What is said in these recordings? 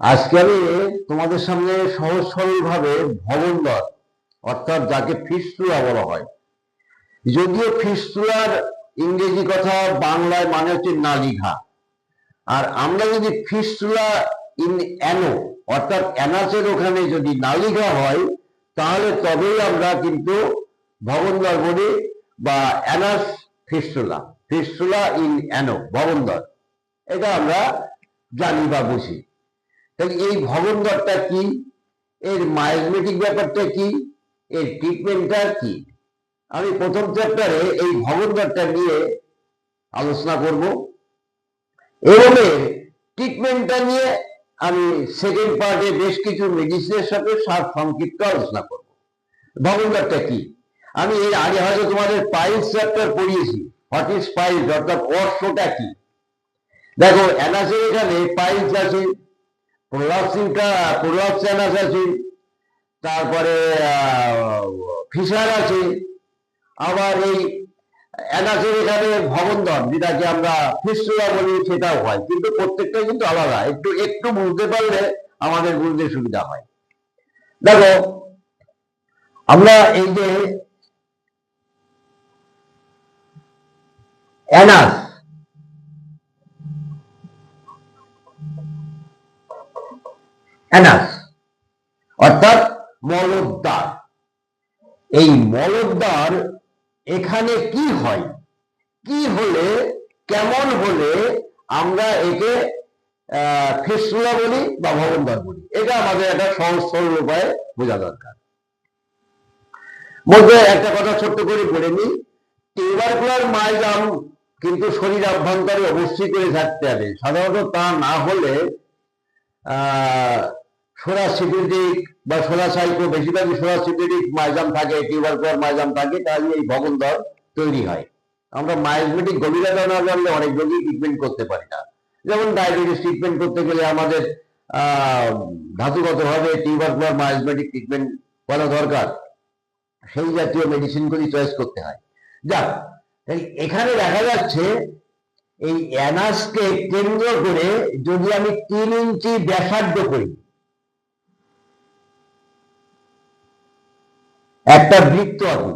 আজকে আমি তোমাদের সামনে সহজ সরল ভাবে ভবনদর অর্থাৎ যাকে ফিস্তুলা বলা হয়। যদিও ফিস্তুলার ইংরেজি কথা বাংলায় মানে হচ্ছে নালিঘা আর আমরা যদি ফিস্তুলা ইন অ্যানো, অর্থাৎ অ্যানাসের ওখানে যদি নালিঘা হয়, তাহলে তবেই আমরা কিন্তু ভবনদর বলি বা অ্যানাস ফিস্তুলা ফিস্তুলা ইন অ্যানো ভবনদর এটা আমরা জানি বা বুঝি। তাহলে এই ভবনদরটা কি? এর মায়োজমেটিক ব্যাপারটা কি? এর ট্রিটমেন্টটা কি? আমি প্রথম চ্যাপ্টারে এই ভবনদরটা নিয়ে আলোচনা করব। এবং ট্রিটমেন্টটা নিয়ে আমি সেকেন্ড পার্টে বেশ কিছু মেডিসিনের সাথে সার সংক্ষিপ্ত আলোচনা করব। ভবনদরটা কি? আমি এর আগে হয়তো তোমাদের পাইলস চ্যাপ্টার পড়িয়েছি। হোয়াট ইজ পাইলস অর্থাৎ অর্শটা কি দেখো এখানে পাইলস আছে। প্রলাপসিনটা প্রলাপসানাস আছে তারপরে ফিশার আছে। আবার এই অ্যানাসের এখানে ভবনদর যেটাকে আমরা ফিস্টুলা বলি, সেটাও হয়। কিন্তু প্রত্যেকটা কিন্তু আলাদা। একটু একটু বুঝতে পারলে আমাদের বুঝতে সুবিধা হয়। দেখো, আমরা এই যে অ্যানাস অ্যানাস অর্থাৎ মলদ্বার। এই মলদ্বার এখানে কি হয়? কি হলে, কেমন হলে আমরা একে ফিসুলা বলি বা ভবনদ্বার বলি। এটা আমাদের একটা সহজ সরল উপায়ে বোঝা দরকার। মধ্যে একটা কথা ছোট্ট করে বলে নিই। টিউবারকুলার মাইজাম কিন্তু শরীর অভ্যন্তরে অবশ্যই করে থাকতে হবে। সাধারণত তা না হলে সোরা সিপিডিক বা সোরা সাইকো বেশিরভাগই সোরা সিপিডিক মাইজাম থাকে টিউবারকুলার মাইজাম থাকে তাহলে এই ভবনদর তৈরি হয়। আমরা মায়োজমেটিক গভীরতা না জানলে অনেক রোগী ট্রিটমেন্ট করতে পারি না। যেমন ডায়াবেটিস ট্রিটমেন্ট করতে গেলে আমাদের ধাতুগতভাবে টিউবারকুলার মায়োজমেটিক ট্রিটমেন্ট করা দরকার। সেই জাতীয় মেডিসিনগুলি চয়েস করতে হয়। যাক এখানে দেখা যাচ্ছে এই অ্যানাসকে কেন্দ্র করে যদি আমি তিন ইঞ্চি ব্যাসার্ধ করি একটা বৃত্ত আঁকি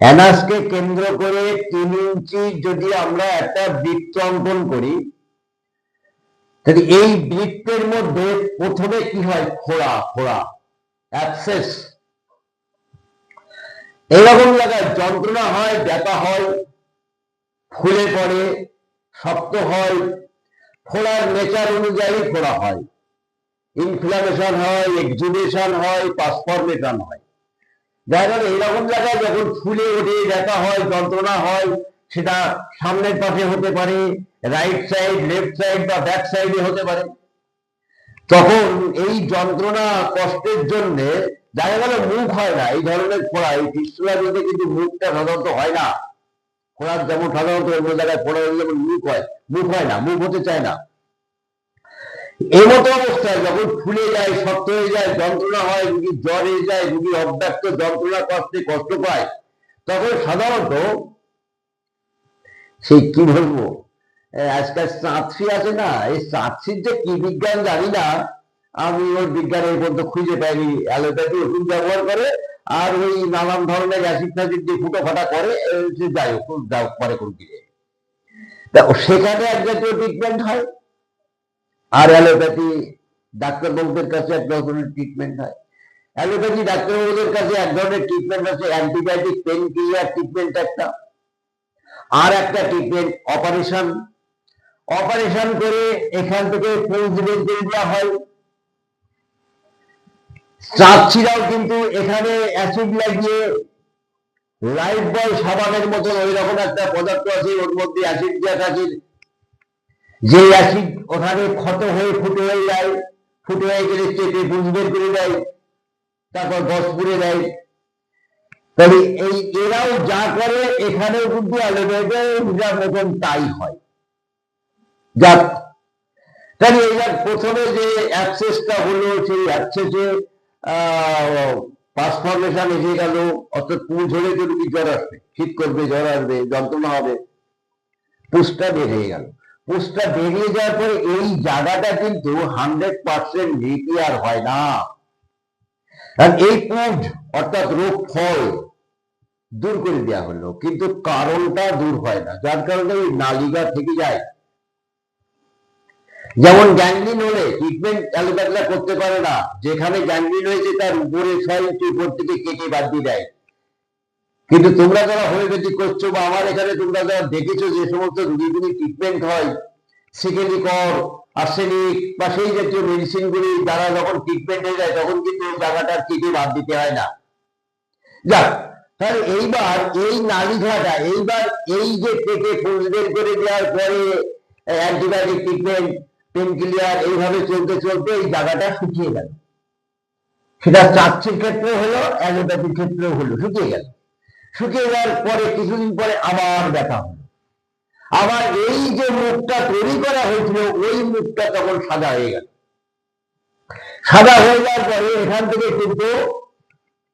অ্যানাসকে কেন্দ্র করে তিন ইঞ্চি যদি আমরা একটা বৃত্ত অঙ্কন করি, তাহলে এই বৃত্তের মধ্যে প্রথমে কি হয়? খোড়া খোড়া অ্যাক্সেস এইরকম জায়গায় যন্ত্রণা হয়, ব্যথা হয়, ফুলে পড়ে, শক্ত হয়, ফোড়ার নেচার অনুযায়ী ফোড়া হয়। ইনফ্লামেশন হয়, এক্সুবেশন হয়, পাসফরমেশন হয়। গেল এরকম জায়গায় যখন ফুলে ওঠে, ব্যথা হয়, যন্ত্রণা হয়, সেটা সামনের পাশে হতে পারে রাইট সাইড লেফট সাইড বা ব্যাক সাইডে হতে পারে। তখন এই যন্ত্রণা কষ্টের জন্য দেখা গেল মুখ হয় না। এই ধরনের ফোড়া এই ফিস্টুলা দিতে কিন্তু মুখটা সাধারণত হয় না। ফোড়ার যেমন সাধারণত অন্য জায়গায় ফোড়া যেমন মুখ হয় মুখ হয় না, মুখ হতে চায় না। এই মতো অবস্থায় যখন ফুলে যায়, শক্ত হয়ে যায়, যন্ত্রণা হয় রুগী জ্বর হয়ে যায়, রুগী অব্যক্ত যন্ত্রণা কষ্টে কষ্ট পায়, তখন সাধারণত সেই কি বলব আজকাল চাঁদসি আছে না, এই চাঁদসির যে কি বিজ্ঞান জানি না, আমি ওর বিজ্ঞানের পর্যন্ত খুঁজে পাইনি, অ্যালোপ্যাথি ওষুধ ব্যবহার করে, আর ওই নানান ধরনের অ্যাসিড ফ্যাসিড দিয়ে ফুটো ফাটা করে যাই হোক যা পরে কোন দিকে সেখানে এক জাতীয় ট্রিটমেন্ট হয়। আর অ্যালোপ্যাথি ডাক্তারবাবুদের কাছে এক ধরনের ট্রিটমেন্ট হয়। অ্যালোপ্যাথি ডাক্তারবাবুদের কাছে এক ধরনের ট্রিটমেন্ট আছে অ্যান্টিবায়োটিক পেন কিলার ট্রিটমেন্ট একটা, আর একটা ট্রিটমেন্ট অপারেশন অপারেশন করে এখান থেকে করে দেওয়া হয়। চাচ্ছিরাও কিন্তু এখানে অ্যাসিড লাগিয়ে লাইফ বয় সাবানের মতন ওই রকম একটা পদার্থ আছে, ওর মধ্যে অ্যাসিড গ্যাস আছে যে অ্যাসিড ওখানে ক্ষত হয়ে ফুটে হয়ে যায়, ফুটে হয়ে গেলে চেপে পুঁজ বের করে দেয়, তারপর গস পুড়ে দেয়। তবে এই এরাও যা করে, এখানেও কিন্তু অ্যালোভেরার মতন তাই হয়। যাক, তাহলে এবার প্রথমে যে অ্যাক্সেসটা হলো, সেই অ্যাক্সেসে ট্রান্সফরমেশন এসে গেল, অর্থাৎ পুঁজ হলে তো রুগী জ্বর আসবে? শীত করবে, জ্বর আসবে, যন্ত্রণা হবে, পুষটা বের হয়ে গেল। পুষটা বেরিয়ে যাওয়ার পরে এই জায়গাটা কিন্তু হান্ড্রেড পার্সেন্ট রিপেয়ার হয় না। আর এই পুজ অর্থাৎ রোগ ফল দূর করে দেওয়া হলো, কিন্তু কারণটা দূর হয় না। যার কারণে ওই নালিকা থেকে যায়। যেমন গ্যাংলিন হলে ট্রিটমেন্ট অ্যালোপ্যাথিরা করতে পারে না। যেখানে গ্যাংলিন হয়েছে তার উপরে ছয় উপর থেকে কেটে বাদ দিয়ে দেয়। কিন্তু তোমরা যারা হোমিওপ্যাথি করছ বা আমার এখানে তোমরা যারা দেখেছ যে সমস্ত রুগীগুলি ট্রিটমেন্ট হয় সিকেলিকর আর্সেনিক বা সেই জাতীয় মেডিসিনগুলি দ্বারা যখন ট্রিটমেন্ট হয়ে যায়, তখন কিন্তু ওই জায়গাটা কেটে বাদ দিতে হয় না। যাক, তাহলে এইবার এই নালিঘাটা এইবার এই যে পেটে ফুল বের করে দেওয়ার পরে অ্যান্টিবায়োটিক ট্রিটমেন্ট পেন ক্লিয়ার এইভাবে চলতে চলতে এই জায়গাটা শুকিয়ে গেল। সেটা চার্চের ক্ষেত্রে হলো অ্যালোপ্যাথির ক্ষেত্রেও হলো, শুকিয়ে গেল। শুকিয়ে যাওয়ার পরে কিছুদিন পরে আবার ব্যথা হলো। আবার এই যে মুখটা তৈরি করা হয়েছিল, ওই মুখটা তখন সাদা হয়ে গেল। সাদা হয়ে যাওয়ার পরে এখান থেকে কিন্তু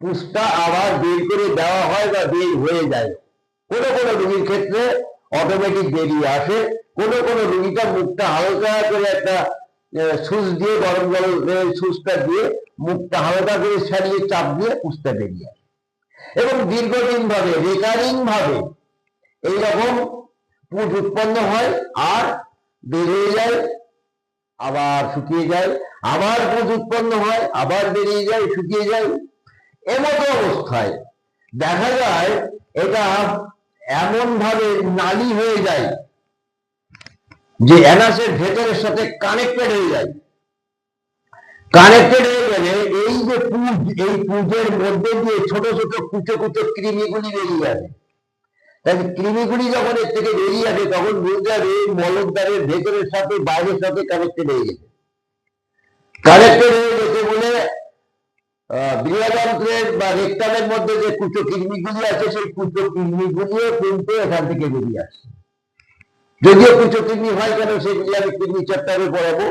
পুষটা আবার বের করে দেওয়া হয় বা বের হয়ে যায়। কোনো কোনো রুগীর ক্ষেত্রে অটোমেটিক বেরিয়ে আসে। কোনো কোনো রুগীটা মুখটা হালকা করে একটা সুচ দিয়ে, গরম জল সুচটা দিয়ে মুখটা হালকা করে ছাড়িয়ে চাপ দিয়ে পুষটা বেরিয়ে আসে। এবং দীর্ঘদিন ভাবে রেকারিং ভাবে এইরকম পুঁজ উৎপন্ন হয়, আর বেরিয়ে যায়, আবার শুকিয়ে যায়, আবার পুঁজ উৎপন্ন হয়, আবার বেরিয়ে যায়, শুকিয়ে যায়। এমতো অবস্থায় দেখা যায় এটা এমন ভাবে নালি হয়ে যায় যে অ্যানাসের ভেতরের সাথে কানেক্টেড হয়ে যায়। কানেক্টেড হয়ে গেলে এই যে পুজ, এই পুজের মধ্যে দিয়ে ছোট ছোট কুচো কুচো কৃমিগুলি বেরিয়ে যাবে। তাই কৃমিগুলি যখন এর থেকে বেরিয়ে আসে তখন বুঝতে যাবে এই মলদ্বারের ভেতরের সাথে, বাইরের সাথে কানেক্টেড হয়ে গেছে। কানেক্টেড হয়ে গেছে বলে বৃহযন্ত্রের বা রেক্টামের মধ্যে যে কুচো কৃমিগুলি আছে, সেই কুচো কৃমিগুলিও কিন্তু এখান থেকে বেরিয়ে আসে যদিও কুচো কৃমি হয় কেন, সেগুলি আমি কৃমি চ্যাপ্টারে পড়াবো।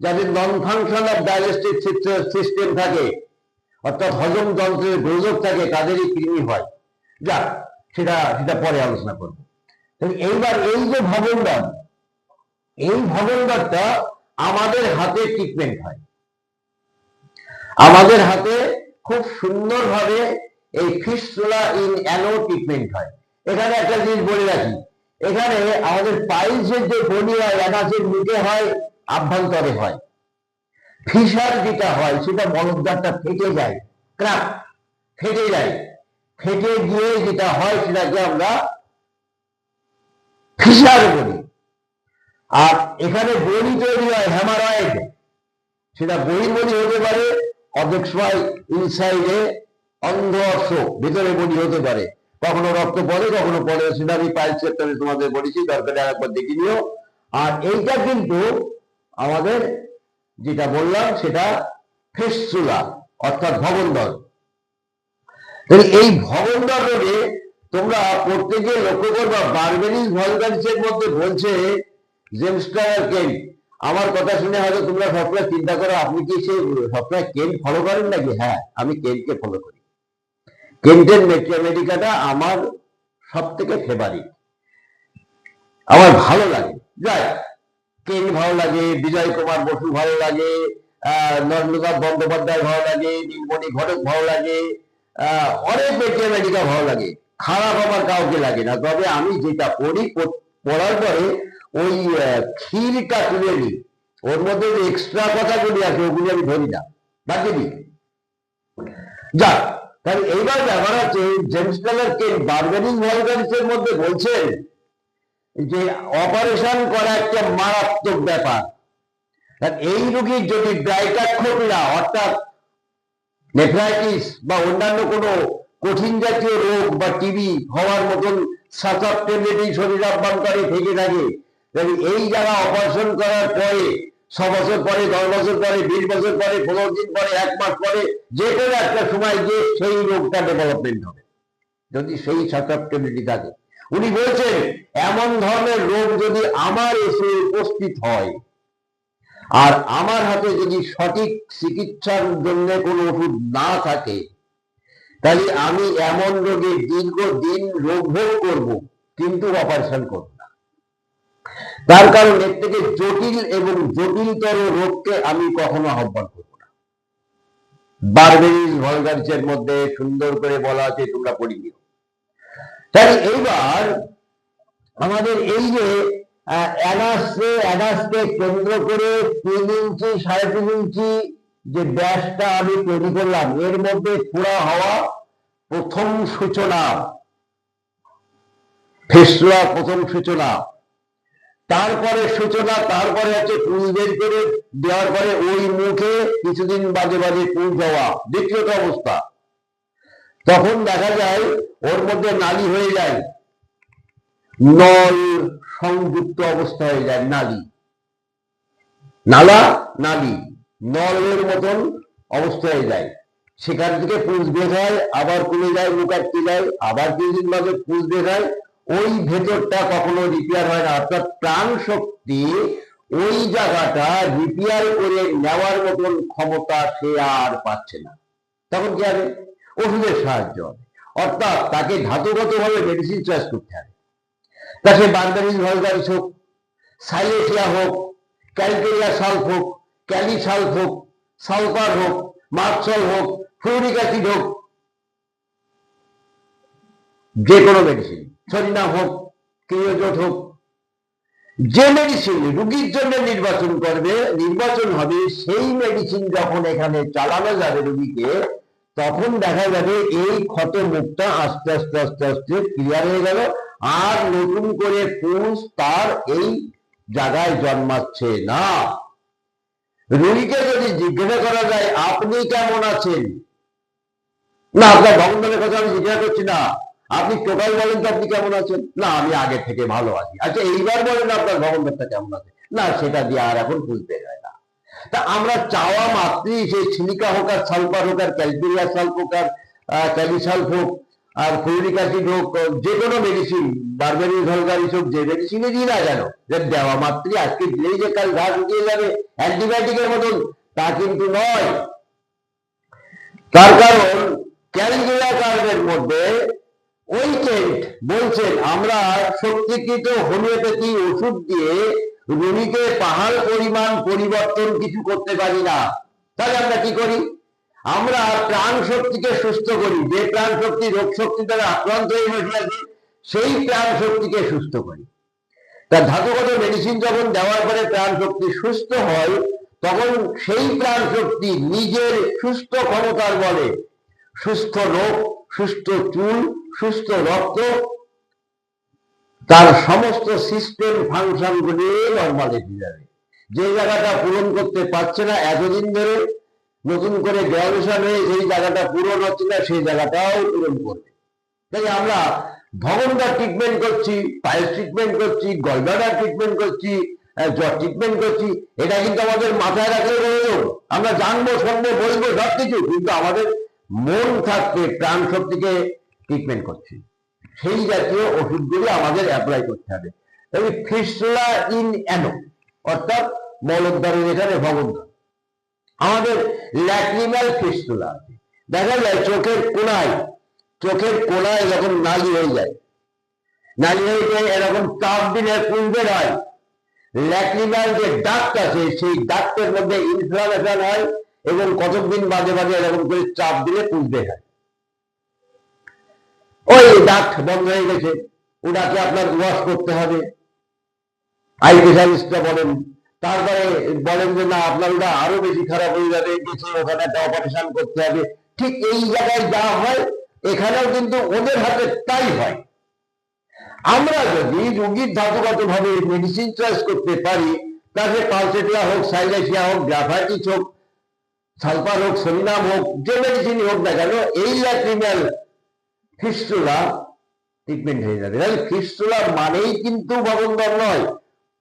যাদের non function of digestive system থাকে, অর্থাৎ হজম যন্ত্রের গোলযোগ থাকে, তাদেরই কৃমি হয়। যা সেটা সেটা পরে আলোচনা করব। এইবার এই যে ভবনদান এই ভবনদানটা আমাদের হাতে ট্রিটমেন্ট হয়। আমাদের হাতে খুব সুন্দরভাবে এই ফিস্টুলা ইন অ্যানো ট্রিটমেন্ট হয়। এখানে একটা জিনিস বলে রাখি। এখানে আমাদের পাইলসের যে বলি হয় অ্যানাসের মুখে হয় আভ্যন্তরে হয়। ফিসার যেটা হয়, সেটা মলদ্বারটা ফেটে যায়। ক্রাক, ফেটে যায়। ফেটে গিয়ে যেটা হয়, সেটাকে আমরা ফিসার বলি। আর এখানে বলি তৈরি হয়, হ্যামারয়েড। সেটা বহির্বলি হতে পারে অর্ধেক সময় ইনসাইডে অন্ধ অর্থ ভেতরে বলি হতে পারে। কখনো রক্ত পড়ে, কখনো পড়ে, সেটা আমি পাইল সেক্টরে তোমাদের বলেছি, দরকারে আরেকবার দেখে নিও। আর এইটা কিন্তু আমাদের যেটা বললাম সেটা ফেসচুলা অর্থাৎ ভবনদল। এই ভবনদল রোগে তোমরা প্রত্যেকে লক্ষ্য করবা বারবেরিস ভলগারিসের মধ্যে বলছে জেমস্টার কেন? আমার কথা শুনে হয়তো তোমরা সবসময় চিন্তা করো, আপনি কি সে সবসময় কেন ফলো করেন নাকি? হ্যাঁ আমি কেনকে ফলো করি। কেন্টের মেডিকাটা আমার সব থেকে ফেভারিট আমার ভালো লাগে। যাই কেন ভালো লাগে, বিজয় কুমার বসু ভালো লাগে নন্দকার বন্দ্যোপাধ্যায় ভালো লাগে, নীলমণি ঘটক ভালো লাগে অনেক মেডিকা ভালো লাগে। খারাপ আমার কাউকে লাগে না। তবে আমি যেটা পড়ি পড়ার পরে ওই ক্ষীরটা তুলে নিই। ওর মধ্যে যে এক্সট্রা কথাগুলি আছে, ওগুলি আমি ধরি না। বাকি দিই যাক, তাহলে এইবার ব্যাপার আছে জেমস কালার কে বার্গেনিং ভলগারিসের মধ্যে বলছেন যে অপারেশন করা একটা মারাত্মক ব্যাপার। এই রোগীর যদি ডাইটাক্ষোপিয়া অর্থাৎ নেফ্রাইটিস বা অন্যান্য কোনো কঠিন জাতীয় রোগ বা টিবি হওয়ার মতন সাসাপ্টেবিলিটি শরীর আভ্যন্তরে থেকে থাকে এই যারা অপারেশন করার পরে ছ বছর পরে, দশ বছর পরে, বিশ বছর পরে, পনেরো দিন পরে, এক মাস পরে, যে কোনো একটা সময় গিয়ে সেই রোগটা ডেভেলপমেন্ট হবে। যদি সেই সাসাপ্টেবিলিটি থাকে। উনি বলছেন, এমন ধরনের রোগ যদি আমার এসে উপস্থিত হয়, আর আমার হাতে যদি সঠিক চিকিৎসার জন্য কোনো ওষুধ না থাকে, তাহলে আমি এমন রোগে দীর্ঘদিন রোগ ভোগ করব, কিন্তু অপারেশন করব না। তার কারণ এর থেকে জটিল এবং জটিলতর রোগকে আমি কখনো আহ্বান করব না। বারবেরিজ ভলগারিসের মধ্যে সুন্দর করে বলা আছে, তোমরা পড়ি নিও। তাই এইবার আমাদের এই যে অ্যানাসকে কেন্দ্র করে তিন ইঞ্চি, সাড়ে তিন ইঞ্চি যে ব্যাসটা আমি তৈরি করলাম, এর মধ্যে পুরা হওয়া প্রথম সূচনা, ফেসলা প্রথম সূচনা। তারপরে সূচনা, তারপরে হচ্ছে পুঁজ বের করে দেওয়ার পরে ওই মুখে কিছুদিন বাজে বাজে পুঁজ দেওয়া। দ্বিতীয়ত অবস্থা। তখন দেখা যায় ওর মধ্যে নালি হয়ে যায়। নল সংযুক্ত অবস্থা হয়ে যায়, নালি। নালা, নালি, নলের মতন অবস্থা হয়ে যায়। সেখান থেকে পুঁজ বের হয়, আবার কমে যায় মুখ আটকে যায়, আবার কিছুদিন বাদে পুঁজ বের ওই ভেতরটা কখনো রিপেয়ার হয় না। অর্থাৎ প্রাণ শক্তি ওই জায়গাটা রিপেয়ার করে নেওয়ার মতন ক্ষমতা সে আর পাচ্ছে না। তখন কি হবে? ওষুধের সাহায্য হবে। অর্থাৎ তাকে ধাতুগত ভাবে মেডিসিন চয়েস করতে হবে। তাকে বান্দারিজ ভলগারিস হোক সাইলেসিয়া হোক ক্যালকেরিয়া সালফ হোক ক্যালিসালফ হোক সালফার হোক মার্সল হোক ফ্লুরিক অ্যাসিড হোক যে কোনো মেডিসিন সরিনা হোক ক্রিয়োজোট হোক, যে মেডিসিন রুগীর জন্য নির্বাচন করবে, নির্বাচন হবে সেই মেডিসিন যখন এখানে চালানো যাবে রুগীকে তখন দেখা যাবে এই ক্ষত মুখটা আস্তে আস্তে আস্তে আস্তে ক্লিয়ার হয়ে গেল। আর নতুন করে পুষ তার এই জায়গায় জন্মাচ্ছে না। রুগীকে যদি জিজ্ঞাসা করা যায়, আপনি কেমন আছেন? না, আপনার ভগবানের কথা আমি জিজ্ঞাসা করছি না। আপনি টোটাল বলেন তো আপনি কেমন আছেন? না, আমি আগে থেকে ভালো আছি। আচ্ছা এইবার বলেন আপনার ভগবানটা কেমন আছে? না, সেটা দিয়ে আর এখন বুঝতে যায় না। তা আমরা চাওয়া মাত্রই সেই সিলিকা হোক আর সালফার হোক আর ক্যালকেরিয়া সালফ হোক আর ক্যালিসালফ হোক আর ফ্লোরিক অ্যাসিড হোক, যে কোনো মেডিসিন বারবেরিজ হলগারিস হোক, যে মেডিসিনই দিই না কেন, যে দেওয়া মাত্রই আজকে দিলেই যে কাল ঘা ঢুকিয়ে যাবে অ্যান্টিবায়োটিকের মতন, তা কিন্তু নয়। তার কারণ ক্যালকুলা কার্ডের মধ্যে ওই বলছেন, আমরা শক্তিকৃত হোমিওপ্যাথি ওষুধ দিয়ে রোগীকে পাহাড় পরিমাণ পরিবর্তন কিছু করতে পারি না। তাহলে আমরা কি করি? আমরা প্রাণ শক্তিকে সুস্থ করি। যে প্রাণ শক্তি রোগ শক্তি দ্বারা আক্রান্ত হয়ে বসে আছে, সেই প্রাণ শক্তিকে সুস্থ করি। তা ধাতুগত মেডিসিন যখন দেওয়ার পরে প্রাণ শক্তি সুস্থ হয়, তখন সেই প্রাণ শক্তি নিজের সুস্থ ক্ষমতার বলে, সুস্থ রোগ, সুস্থ চুল, সুস্থ রক্ত তার সমস্ত সিস্টেম ফাংশন গুলি নর্মালিটি যাবে। যে জায়গাটা পূরণ করতে পারছে না এতদিন ধরে নতুন করে গ্রাজুয়েশন হয়ে সেই জায়গাটা পূরণ হচ্ছে না, সেই জায়গাটাও পূরণ করবে। তাই আমরা ভগন্দার ট্রিটমেন্ট করছি পায়েস ট্রিটমেন্ট করছি গলব্লাডার ট্রিটমেন্ট করছি জ্বর ট্রিটমেন্ট করছি, এটা কিন্তু আমাদের মাথায় রাখলে রইল আমরা জানব, শুনব, বলব সব কিছু কিন্তু আমাদের মন থাকতে প্রাণ শক্তিকে ট্রিটমেন্ট করছি। সেই জাতীয় ওষুধগুলি আমাদের অ্যাপ্লাই করতে হবে। তবে ফিসলা ইন অ্যানো, অর্থাৎ মলদ্বারের এখানে ভগন্দর আমাদের ল্যাক্রিমাল ফিস্টুলা আছে। দেখা যায় চোখের কোনায় চোখের কোনায় যখন নালি হয়ে যায়, নালি হয়ে যায়, এরকম চাপ দিলে পুঁজবের হয়। ল্যাক্রিমাল যে ডাক্ট আছে, সেই ডাক্টের মধ্যে ইনফ্লামেশন হয় এবং কতদিন বাদে বাদে এরকম করে চাপ দিলে পুঁজবে হয়। ওই ডাক্ট বন্ধ হয়ে গেছে। ওটাকে আপনার ওয়াশ করতে হবে। আই স্পেশালিস্টরা বলেন। তারপরে বলেন যে, না, আপনার ওটা আরও বেশি খারাপ হয়ে যাবে। গেছে ওখানে একটা অপারেশন করতে হবে। ঠিক এই জায়গায় যা হয়, এখানেও কিন্তু ওদের হাতে তাই হয়। আমরা যদি রুগীর ধাতুগত ভাবে মেডিসিন চয়েস করতে পারি তাহলে পালসেটিয়া হোক, সাইলেসিয়া হোক গ্রাফাইটিস হোক, সালফার হোক সরিনাম হোক, যে মেডিসিন হোক না কেন, এই ল্যাক্রিমাল ফিস্টুলা ট্রিটমেন্ট হয়ে যাবে। তাহলে ফিস্টুলা মানেই কিন্তু ভগন্দর নয়,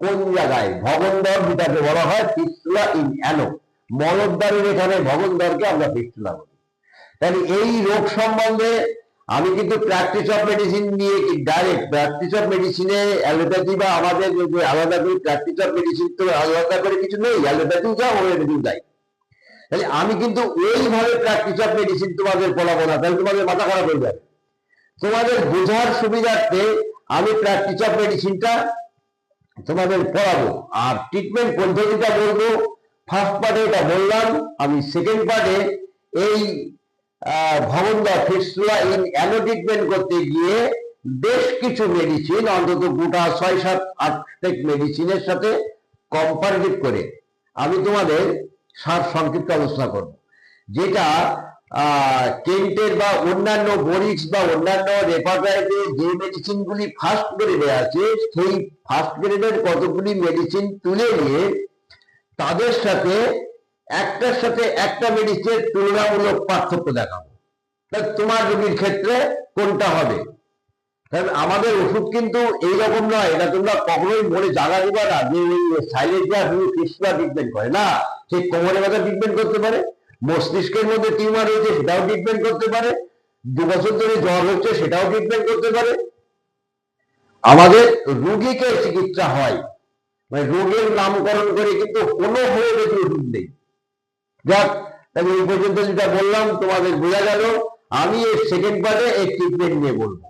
কোন জায়গায়? ভগন্দর যেটাকে বলা হয় ফিস্টুলা ইন অ্যানো মলদ্বারের এখানে ভগন্দরকে আমরা ফিস্টুলা বলি। তাহলে এই রোগ সম্বন্ধে আমি কিন্তু প্র্যাকটিস অফ মেডিসিন নিয়ে ডাইরেক্ট প্র্যাকটিস অফ মেডিসিনে অ্যালোপ্যাথি বা আমাদের আলাদা করে প্র্যাকটিস অফ মেডিসিন তো আলাদা করে কিছু নেই অ্যালোপ্যাথিও যা হোমিওপ্যাথিও যাই তাহলে আমি কিন্তু ওইভাবে প্র্যাকটিস অফ মেডিসিন তোমাদের পড়াবো না, তাহলে তোমাদের মাথা খারাপ হয়ে যাবে। তোমাদের বোঝার সুবিধার্থে আমি অফ মেডিসিনটা তোমাদের পড়াবো। আর ট্রিটমেন্ট পদ্ধতিটা বলব। ফার্স্ট পার্টে এটা বললাম, আমি সেকেন্ড পার্টে এই ভবনদা ফিস্টুলা ইন অ্যালো ট্রিটমেন্ট করতে গিয়ে বেশ কিছু মেডিসিন অন্তত গোটা ছয়, সাত, আট মেডিসিনের সাথে কম্পারেটিভ করে আমি তোমাদের সার সংক্ষিপ্ত আলোচনা করব। যেটা কেন্টের বা অন্যান্য বরিক্স বা অন্যান্য রেপাটাইটে যে মেডিসিনগুলি ফার্স্ট গ্রেডে আছে, সেই ফার্স্ট গ্রেডের কতগুলি মেডিসিন তুলে নিয়ে তাদের সাথে একটার সাথে একটা মেডিসিনের তুলনামূলক পার্থক্য দেখাবো। তোমার রোগীর ক্ষেত্রে কোনটা হবে? কারণ আমাদের ওষুধ কিন্তু এইরকম নয়, এটা তোমরা কখনোই মনে জায়গা দিবা না যে কৃষ্ণা ট্রিটমেন্ট করে না, সে কোমরে ব্যথা ট্রিটমেন্ট করতে পারে। মস্তিষ্কের মধ্যে টিউমার হয়েছে সেটাও ট্রিটমেন্ট করতে পারে। দু বছর ধরে জ্বর হচ্ছে, সেটাও ট্রিটমেন্ট করতে পারে। আমাদের রোগীকে চিকিৎসা হয়। মানে রোগের নামকরণ করে কিন্তু কোনো হোমিওপ্যাথি ওষুধ নেই। যাক, তাহলে এই পর্যন্ত যেটা বললাম, তোমাদের বোঝা গেল। আমি এর সেকেন্ড পার্টে এই ট্রিটমেন্ট নিয়ে বলব।